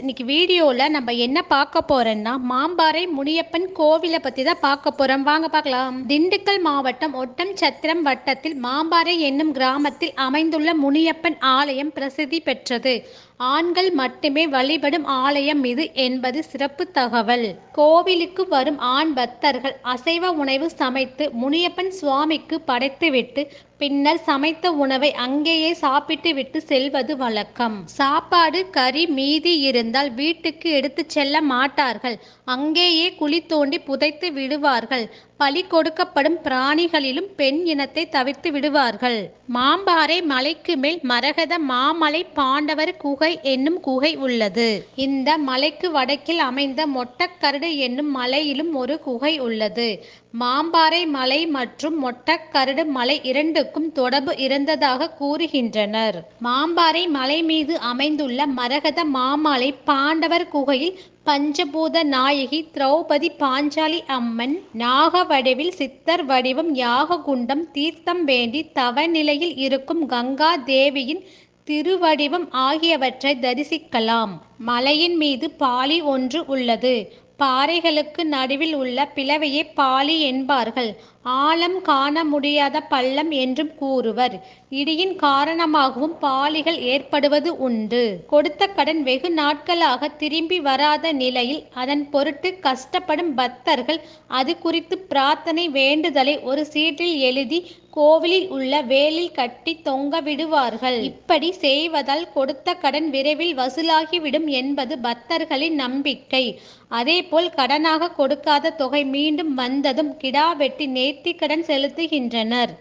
இன்னைக்கு வீடியோவில் நம்ம என்ன பார்க்க போறோம்னா மாம்பாறை முனியப்பன் கோவிலை பற்றி தான் பார்க்க போகிறோம் வாங்க பார்க்கலாம். திண்டுக்கல் மாவட்டம் ஒட்டம் சத்திரம் வட்டத்தில் மாம்பாறை என்னும் கிராமத்தில் அமைந்துள்ள முனியப்பன் ஆலயம் பிரசித்தி பெற்றது. ஆண்கள் மட்டுமே வழிபடும் ஆலயம் இது என்பது சிறப்பு தகவல். கோவிலுக்கு வரும் ஆண் பக்தர்கள் அசைவ உணவு சமைத்து முனியப்பன் சுவாமிக்கு படைத்துவிட்டு பின்னர் சமைத்த உணவை அங்கேயே சாப்பிட்டு விட்டு செல்வது வழக்கம். சாப்பாடு கறி மீதி இருந்தால் வீட்டுக்கு எடுத்து செல்ல மாட்டார்கள். அங்கேயே குழி தோண்டி புதைத்து விடுவார்கள். பலி கொடுக்கப்படும் பிராணிகளிலும் பெண் இனத்தை தவிர்த்து விடுவார்கள். மாம்பாறை மலைக்கு மேல் மரகத மாமலை பாண்டவர் குகை என்னும் குகை உள்ளது. இந்த மலைக்கு வடக்கில் அமைந்த மொட்டக்கரடு என்னும் மலையிலும் ஒரு குகை உள்ளது. மாம்பாறை மலை மற்றும் மொட்டக்கருடு மலை இரண்டுக்கும் தொடர்பு இருந்ததாக கூறுகின்றனர். மாம்பாறை மலை மீது அமைந்துள்ள மரகத மாமாலை பாண்டவர் குகையில் பஞ்சபூத நாயகி திரௌபதி பாஞ்சாலி அம்மன் நாக வடிவில் சித்தர் வடிவம் யாககுண்டம் தீர்த்தம் வேண்டி தவநிலையில் இருக்கும் கங்கா தேவியின் திருவடிவம் ஆகியவற்றை தரிசிக்கலாம். மலையின் மீது பாலி ஒன்று உள்ளது. பாறைகளுக்கு நடுவில் உள்ள பிளவையே பாலி என்பார்கள். ஆழம் காண முடியாத பள்ளம் என்றும் கூறுவர். இடியின் காரணமாகவும் பாலிகள் ஏற்படுவது உண்டு. கொடுத்த கடன் வெகு நாட்களாக திரும்பி வராத நிலையில் அதன் பொருட்டு கஷ்டப்படும் பக்தர்கள் அது குறித்து பிரார்த்தனை வேண்டுதலை ஒரு சீட்டில் எழுதி கோவிலில் உள்ள வேலில் கட்டி தொங்க விடுவார்கள். இப்படி செய்வதால் கொடுத்த கடன் விரைவில் வசூலாகிவிடும் என்பது பக்தர்களின் நம்பிக்கை. அதேபோல் கடனாக கொடுக்காத தொகை மீண்டும் வந்ததும் கிடா வெட்டி நேர்த்தி கடன் செலுத்துகின்றனர்.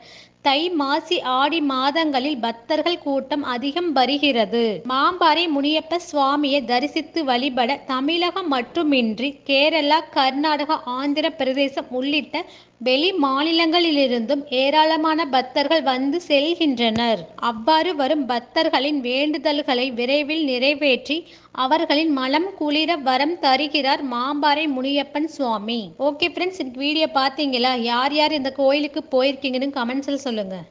தை மாசி ஆடி மாதங்களில் பக்தர்கள் கூட்டம் அதிகம் வருகிறது. மாம்பாறை முனியப்ப சுவாமியை தரிசித்து வழிபட தமிழகம் மட்டுமின்றி கேரளா கர்நாடகா ஆந்திர பிரதேசம் உள்ளிட்ட வெளி மாநிலங்களிலிருந்தும் ஏராளமான பக்தர்கள் வந்து செல்கின்றனர். அவ்வாறு வரும் பக்தர்களின் வேண்டுதல்களை விரைவில் நிறைவேற்றி அவர்களின் மனம் குளிர வரம் தருகிறார் Mamparai Muniyappan Swami. Okay friends video பார்த்தீங்களா? யார் யார் இந்த கோயிலுக்கு போயிருக்கீங்கன்னு கமெண்ட்ஸில் சொல்லுங்கள்